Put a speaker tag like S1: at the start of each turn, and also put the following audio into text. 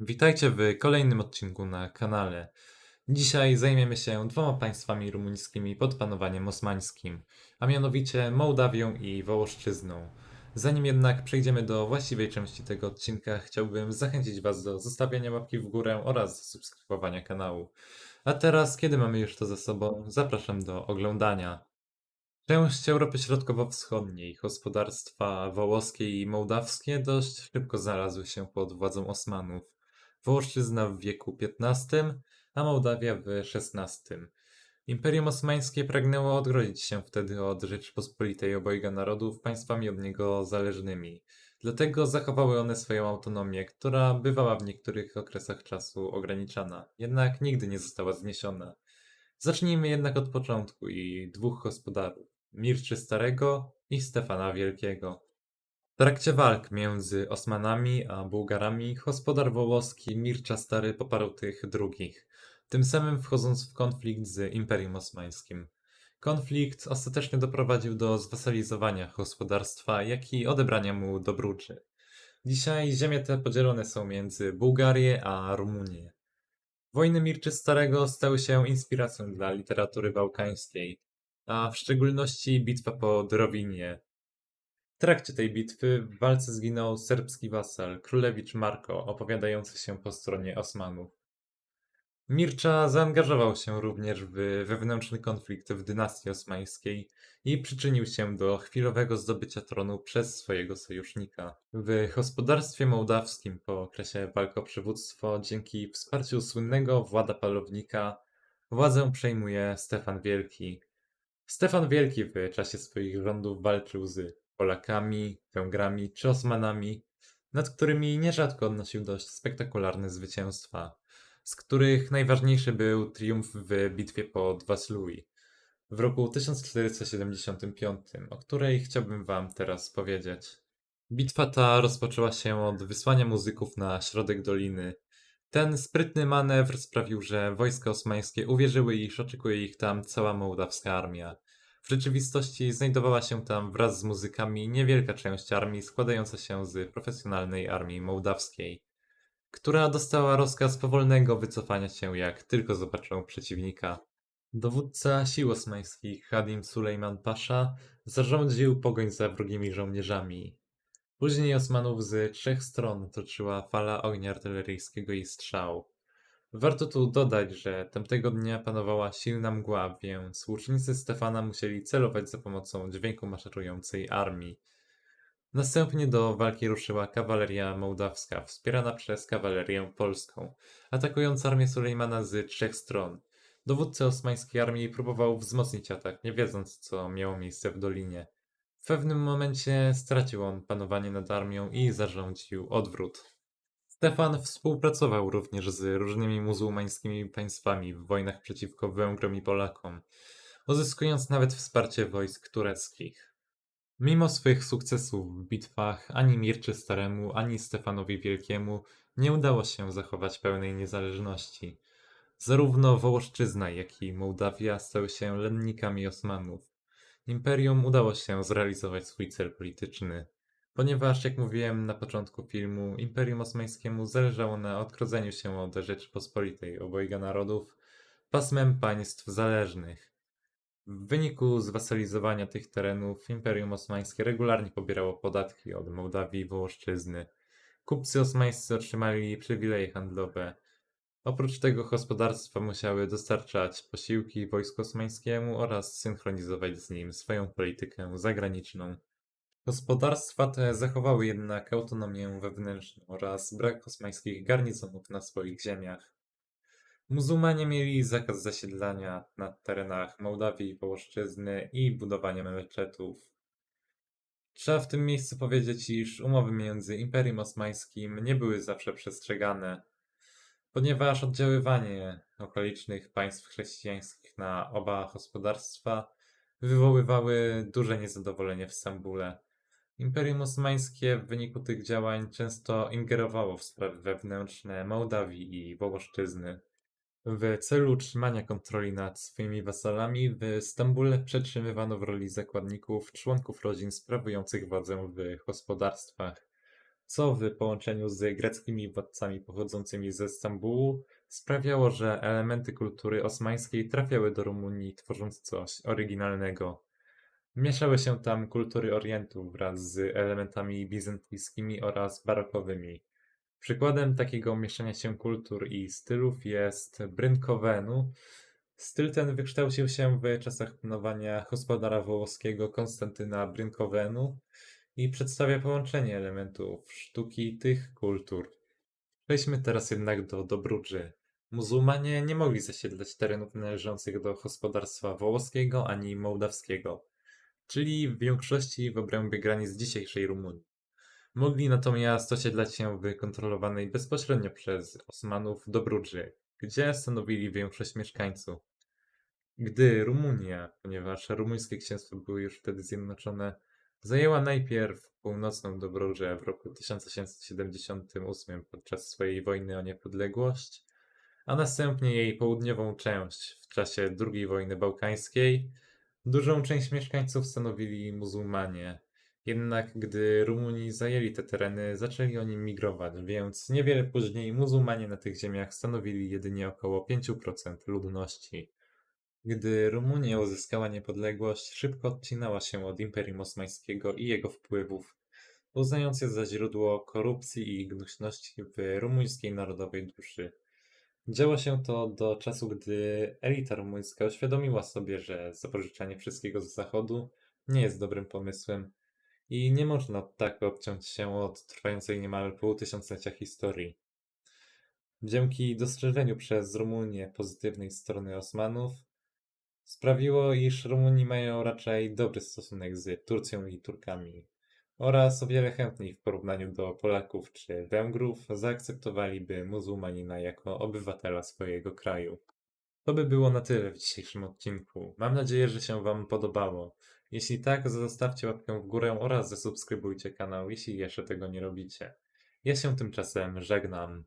S1: Witajcie w kolejnym odcinku na kanale. Dzisiaj zajmiemy się dwoma państwami rumuńskimi pod panowaniem osmańskim, a mianowicie Mołdawią i Wołoszczyzną. Zanim jednak przejdziemy do właściwej części tego odcinka, chciałbym zachęcić Was do zostawienia łapki w górę oraz subskrybowania kanału. A teraz, kiedy mamy już to za sobą, zapraszam do oglądania. Część Europy Środkowo-Wschodniej, gospodarstwa wołoskie i mołdawskie dość szybko znalazły się pod władzą Osmanów. Wołoszczyzna w wieku XV, a Mołdawia w XVI. Imperium Osmańskie pragnęło odgrodzić się wtedy od Rzeczypospolitej obojga narodów państwami od niego zależnymi. Dlatego zachowały one swoją autonomię, która bywała w niektórych okresach czasu ograniczana, jednak nigdy nie została zniesiona. Zacznijmy jednak od początku i dwóch gospodarów, Mirczy Starego i Stefana Wielkiego. W trakcie walk między Osmanami a Bułgarami gospodar wołoski Mircza Stary poparł tych drugich, tym samym wchodząc w konflikt z Imperium Osmańskim. Konflikt ostatecznie doprowadził do zwasalizowania gospodarstwa, jak i odebrania mu dobruczy. Dzisiaj ziemie te podzielone są między Bułgarię a Rumunię. Wojny Mirczy Starego stały się inspiracją dla literatury bałkańskiej, a w szczególności bitwa pod Rowinie. Trakcie tej bitwy w walce zginął serbski wasal, królewicz Marko, opowiadający się po stronie Osmanów. Mircza zaangażował się również w wewnętrzny konflikt w dynastii osmańskiej i przyczynił się do chwilowego zdobycia tronu przez swojego sojusznika. W gospodarstwie mołdawskim po okresie walk o przywództwo dzięki wsparciu słynnego Włada Palownika władzę przejmuje Stefan Wielki. Stefan Wielki w czasie swoich rządów walczył z Polakami, Węgrami czy Osmanami, nad którymi nierzadko odnosił dość spektakularne zwycięstwa z których najważniejszy był triumf w bitwie pod Vaslui w roku 1475, o której chciałbym Wam teraz powiedzieć. Bitwa ta rozpoczęła się od wysłania muzyków na środek doliny. Ten sprytny manewr sprawił, że wojska osmańskie uwierzyły, iż oczekuje ich tam cała mołdawska armia. W rzeczywistości znajdowała się tam wraz z muzykami niewielka część armii składająca się z profesjonalnej armii mołdawskiej która dostała rozkaz powolnego wycofania się, jak tylko zobaczą przeciwnika. Dowódca sił osmańskich Hadim Sulejman Pasza zarządził pogoń za wrogimi żołnierzami. Później Osmanów z trzech stron toczyła fala ognia artyleryjskiego i strzał. Warto tu dodać, że tamtego dnia panowała silna mgła, więc łucznicy Stefana musieli celować za pomocą dźwięku maszerującej armii. Następnie do walki ruszyła kawaleria mołdawska, wspierana przez kawalerię polską, atakując armię Sulejmana z trzech stron. Dowódca osmańskiej armii próbował wzmocnić atak, nie wiedząc co miało miejsce w dolinie. W pewnym momencie stracił on panowanie nad armią i zarządził odwrót. Stefan współpracował również z różnymi muzułmańskimi państwami w wojnach przeciwko Węgrom i Polakom, uzyskując nawet wsparcie wojsk tureckich. Mimo swych sukcesów w bitwach ani Mirczy Staremu, ani Stefanowi Wielkiemu nie udało się zachować pełnej niezależności. Zarówno Wołoszczyzna, jak i Mołdawia stały się lennikami Osmanów. Imperium udało się zrealizować swój cel polityczny. Ponieważ, jak mówiłem na początku filmu, Imperium Osmańskiemu zależało na odgrodzeniu się od Rzeczypospolitej obojga narodów pasmem państw zależnych. W wyniku zwasalizowania tych terenów Imperium Osmańskie regularnie pobierało podatki od Mołdawii i Wołoszczyzny. Kupcy osmańscy otrzymali przywileje handlowe. Oprócz tego gospodarstwa musiały dostarczać posiłki wojsku osmańskiemu oraz synchronizować z nim swoją politykę zagraniczną. Gospodarstwa te zachowały jednak autonomię wewnętrzną oraz brak osmańskich garnizonów na swoich ziemiach. Muzułmanie mieli zakaz zasiedlania na terenach Mołdawii i Wołoszczyzny i budowania meczetów. Trzeba w tym miejscu powiedzieć, iż umowy między Imperium Osmańskim nie były zawsze przestrzegane, ponieważ oddziaływanie okolicznych państw chrześcijańskich na oba gospodarstwa wywoływały duże niezadowolenie w Stambule. Imperium Osmańskie w wyniku tych działań często ingerowało w sprawy wewnętrzne Mołdawii i Wołoszczyzny. W celu utrzymania kontroli nad swoimi wasalami w Stambule przetrzymywano w roli zakładników członków rodzin sprawujących władzę w gospodarstwach. co w połączeniu z greckimi władcami pochodzącymi ze Stambułu sprawiało, że elementy kultury osmańskiej trafiały do Rumunii, tworząc coś oryginalnego. Mieszały się tam kultury Orientu wraz z elementami bizantyjskimi oraz barokowymi. Przykładem takiego mieszania się kultur i stylów jest Brynkowenu. Styl ten wykształcił się w czasach panowania gospodara wołoskiego Konstantyna Brynkowenu i przedstawia połączenie elementów sztuki tych kultur. Przejdźmy teraz jednak do Dobrudży. Muzułmanie nie mogli zasiedlać terenów należących do gospodarstwa wołoskiego ani mołdawskiego, czyli w większości w obrębie granic dzisiejszej Rumunii. Mogli natomiast osiedlać się w kontrolowanej bezpośrednio przez Osmanów Dobrudży, gdzie stanowili większość mieszkańców. Gdy Rumunia, ponieważ rumuńskie księstwa były już wtedy zjednoczone, zajęła najpierw północną Dobrudżę w roku 1878 podczas swojej wojny o niepodległość, a następnie jej południową część w czasie II wojny bałkańskiej, dużą część mieszkańców stanowili muzułmanie. Jednak gdy Rumuni zajęli te tereny, zaczęli oni migrować, więc niewiele później muzułmanie na tych ziemiach stanowili jedynie około 5% ludności. Gdy Rumunia uzyskała niepodległość, szybko odcinała się od Imperium Osmańskiego i jego wpływów, uznając je za źródło korupcji i gnuśności w rumuńskiej narodowej duszy. Działo się to do czasu, gdy elita rumuńska uświadomiła sobie, że zapożyczanie wszystkiego z zachodu nie jest dobrym pomysłem i nie można tak odciąć się od trwającej niemal półtysiąclecia historii. Dzięki dostrzeżeniu przez Rumunię pozytywnej strony Osmanów, sprawiło, iż Rumuni mają raczej dobry stosunek z Turcją i Turkami oraz o wiele chętniej w porównaniu do Polaków czy Węgrów zaakceptowaliby muzułmanina jako obywatela swojego kraju. To by było na tyle w dzisiejszym odcinku. Mam nadzieję, że się Wam podobało. Jeśli tak, zostawcie łapkę w górę oraz zasubskrybujcie kanał, jeśli jeszcze tego nie robicie. Ja się tymczasem żegnam.